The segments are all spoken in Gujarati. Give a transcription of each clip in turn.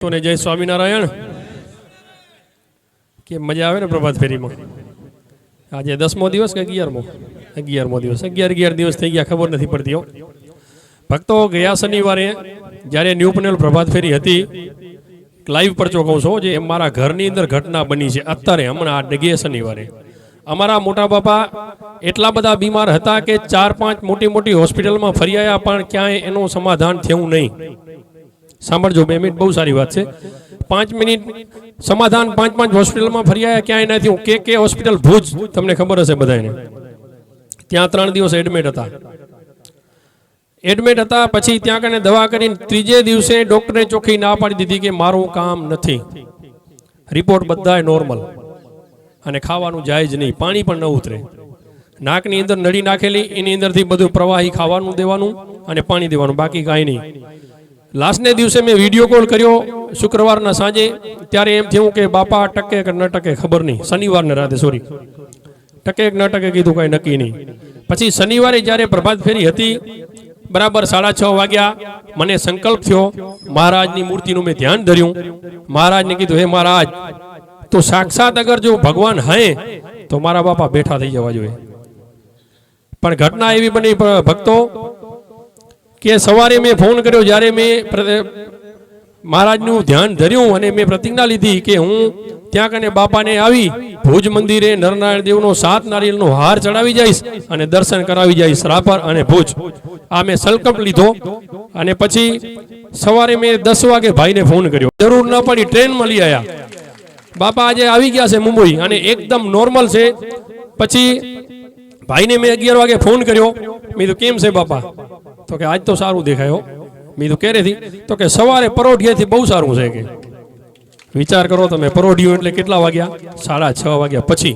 તો જય સ્વામિનારાયણ. કે મજા આવે ને પ્રભાત ફેરીમાં? આજે દસમો દિવસ કે અગિયારમો? અગિયારમો દિવસ. અગિયાર અગિયાર દિવસ થઈ ગયા, ખબર નથી પડતી ભક્તો, ગયા શનિવારે જ્યારે ન્યૂ પનેલ પ્રભાત ફેરી હતી લાઈવ પરચો કહું છું જે મારા ઘરની અંદર ઘટના બની છે. અત્યારે હમણાં આ ગયા શનિવારે. અમારા મોટા બાપા એટલા બધા બીમાર હતા કે ચાર પાંચ મોટી મોટી હોસ્પિટલમાં ફરી આવ્યા પણ ક્યાંય એનું સમાધાન થયું નહીં. સાંભળજો, બે મિનિટ, બહુ સારી વાત છે. પાંચ મિનિટ, સમાધાન પાંચ પાંચ હોસ્પિટલમાં ફરી આવ્યા ક્યાંય નથી હું કે કે હોસ્પિટલ ભુજ, તમને ખબર હશે બધાને ત્યાં ત્રણ દિવસ એડમિટ હતા. એડમિટ હતા, પછી ત્યાં કને દવા કરીને ત્રીજે દિવસે ડોક્ટરે ચોખ્ખી ના પાડી દીધી કે મારું કામ નથી. રિપોર્ટ બધાય નોર્મલ અને ખાવાનું જાય જ નહીં, પાણી પણ ન ઉતરે. નાકની અંદર નળી નાખેલી, એની અંદરથી બધું પ્રવાહી ખાવાનું દેવાનું અને પાણી દેવાનું, બાકી કાંઈ નહીં. લાસ્ટને દિવસે મેં વીડિયો કોલ કર્યો શુક્રવારના સાંજે. ત્યારે એમ થયું કે બાપા ટકે કે ન ટકે ખબર નહીં. શનિવારને રાતે સોરી ટકે કે ન ટકે કીધું કાંઈ નક્કી નહીં. પછી શનિવારે જ્યારે પ્રભાત ફેરી હતી, બરાબર સાડા છ વાગ્યા, મને સંકલ્પ થયો, મહારાજની મૂર્તિનું મેં ધ્યાન ધર્યું. મહારાજને કીધું, હે મહારાજ, તો સાક્ષાત અગર જો ભગવાન હે, તો મારા બાપા બેઠા થઈ જવા જોઈએ. પણ ઘટના એવી બની ભક્તો કે સવારે મેં ફોન કર્યો, જ્યારે મેં મહારાજનું ધ્યાન ધર્યું અને મેં પ્રતિજ્ઞા લીધી કે હું ત્યાં કને બાપાને આવી ભુજ મંદિરે નરનારાયણ દેવનો સાત નારિયેળનો હાર ચડાવી જઈશ અને દર્શન કરાવી જઈશ રાપર અને ભુજ. આ મેં સંકલ્પ લીધો અને પછી સવારે મેં દસ વાગે ભાઈને ફોન કર્યો. જરૂર ન પડી ટ્રેનમાં લઈ આવ્યા બાપા આજે આવી ગયા છે મુંબઈ અને એકદમ નોર્મલ છે. પછી ભાઈને મેં અગિયાર વાગે ફોન કર્યો. મેં તો કેમ છે બાપા? તો કે આજ તો સારું દેખાયો મેં કીધું ક્યારેથી તો કે સવારે પરોઢિયાથી બહુ સારું છે કે. વિચાર કરો તમે, પરોઢિયું એટલે કેટલા વાગ્યા? સાડા છ વાગ્યા પછી.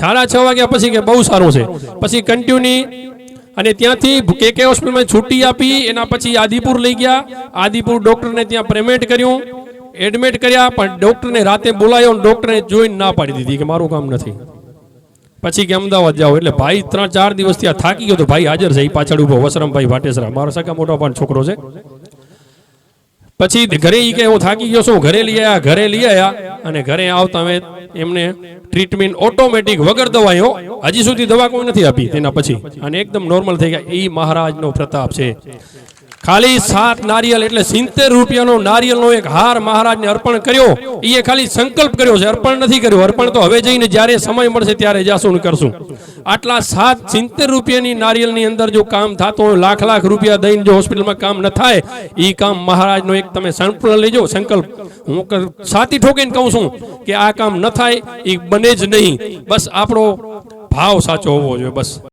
સાડા છ વાગ્યા પછી કે બહુ સારું છે. પછી કન્ટિન્યુ અને ત્યાંથી કે કે હોસ્પિટલમાં છૂટી આપી, એના પછી આદિપુર લઈ ગયા. આદિપુર ડોક્ટરને ત્યાં પેમેન્ટ કર્યું. એડમિટ કર્યા, પણ ડોક્ટરને રાતે બોલાયો ડૉક્ટરને જોઈને ના પાડી દીધી કે મારું કામ નથી. પછી કે અમદાવાદ જાઓ એટલે ભાઈ ત્રણ ચાર દિવસ ત્યાં થાકી ગયો તો ભાઈ હાજર છે. એ પાછળ ઊભો વસરમભાઈ ભાટેસરા મારો સગા મોટો પણ છોકરો છે. પછી ઘરે એ કે હું થાકી ગયો છું. ઘરે લઈ આવ્યા ઘરે લઈ આવ્યા અને ઘરે આવતા અમે એમને ટ્રીટમેન્ટ ઓટોમેટિક વગર દવાઈઓ હજી સુધી દવા કોઈ નથી આપી. તેના પછી. અને એકદમ નોર્મલ થઈ ગયા. એ મહારાજનો પ્રતાપ છે. ખાલી સાત નારિયેલ એટલે સિત્તેર રૂપિયાનો નારિયેલનો એક હાર મહારાજને અર્પણ કર્યો. એ ખાલી સંકલ્પ કર્યો છે, અર્પણ નથી કર્યો. અર્પણ તો હવે જઈને જ્યારે સમય મળશે ત્યારે જાશું કરશું? આટલા સાત સિત્તેર રૂપિયાની નારિયેલની અંદર જો કામ થતું હોય, લાખ લાખ રૂપિયા દઈને જો હોસ્પિટલમાં કામ ન થાય એ કામ મહારાજનો એક તમે સંપૂર્ણ લેજો, સંકલ્પ. હું સાતી ઠોકીને કહું છું કે આ કામ ન થાય એ બને જ નહીં. બસ આપણો ભાવ સાચો હોવો જોઈએ, બસ.